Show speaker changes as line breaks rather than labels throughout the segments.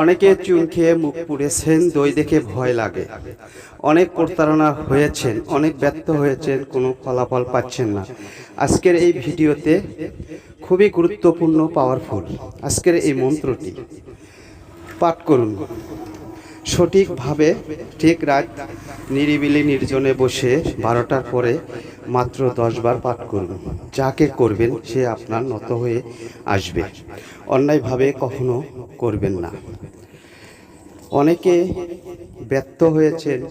অনেকে চুন খেয়ে মুখ পুড়েছেন, দই দেখে ভয় লাগে। অনেক প্রতারণা হয়েছেন, অনেক ব্যর্থ হয়েছেন, কোনো ফলাফল পাচ্ছেন না। আজকের এই ভিডিওতে খুবই গুরুত্বপূর্ণ পাওয়ারফুল আজকের এই মন্ত্রটি। পাঠ করুন। সঠিকভাবে ঠিক রাত নিরিবিলি নির্জনে বসে বারোটার পরে মাত্র দশবার পাঠ করুন। যাকে করবেন সে আপনার নত হয়ে আসবে। অন্যায়ভাবে কখনো করবেন না। অনেকে ব্যর্থ হয়েছেন।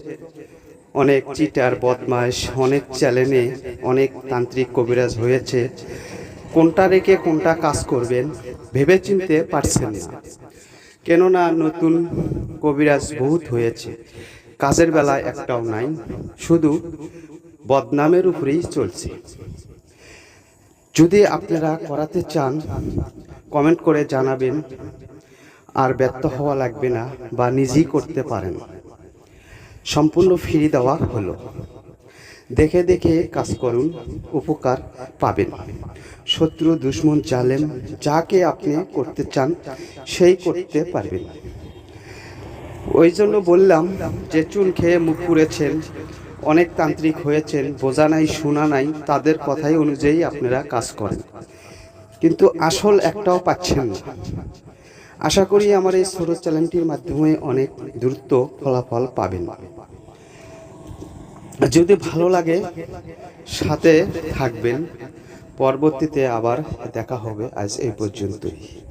অনেক চিটার বদমাস অনেক চ্যালেঞ্জে অনেক তান্ত্রিক কবিরাজ হয়েছে। কোনটা রেখে কোনটা কাজ করবেন ভেবে চিনতে পারছেন না। কেননা নতুন কবিরাজ বহুত হয়েছে। কাজের বেলা একটাও নাই। শুধু বদনামের উপরেই চলছে। যদি আপনারা করাতে চান, কমেন্ট করে জানাবেন। আর ব্যর্থ হওয়া লাগবে না বা নিজেই করতে পারেন। সম্পূর্ণ ফ্রি দেওয়া হলো। দেখে দেখে কাজ করুন, উপকার পাবেন। শত্রু, দুশ্মন, জালেম, যাকে আপনি করতে চান, সেই করতে পারবেন। ওই জন্য বললাম যে চুন খেয়ে মুখ পুড়েছেন অনেক তান্ত্রিক হয়েছেন, বোঝা নাই, শোনা নাই, তাদের কথাই অনুযায়ী আপনারা কাজ করেন। কিন্তু আসল একটাও পাচ্ছেন না। আশা করি আমার এই ছোট চ্যানেলটির মাধ্যমে অনেক দ্রুত ফলাফল পাবেন। যদি ভালো লাগে, সাথে থাকবেন। পরবর্তীতে আবার দেখা হবে আজ এই পর্যন্তই।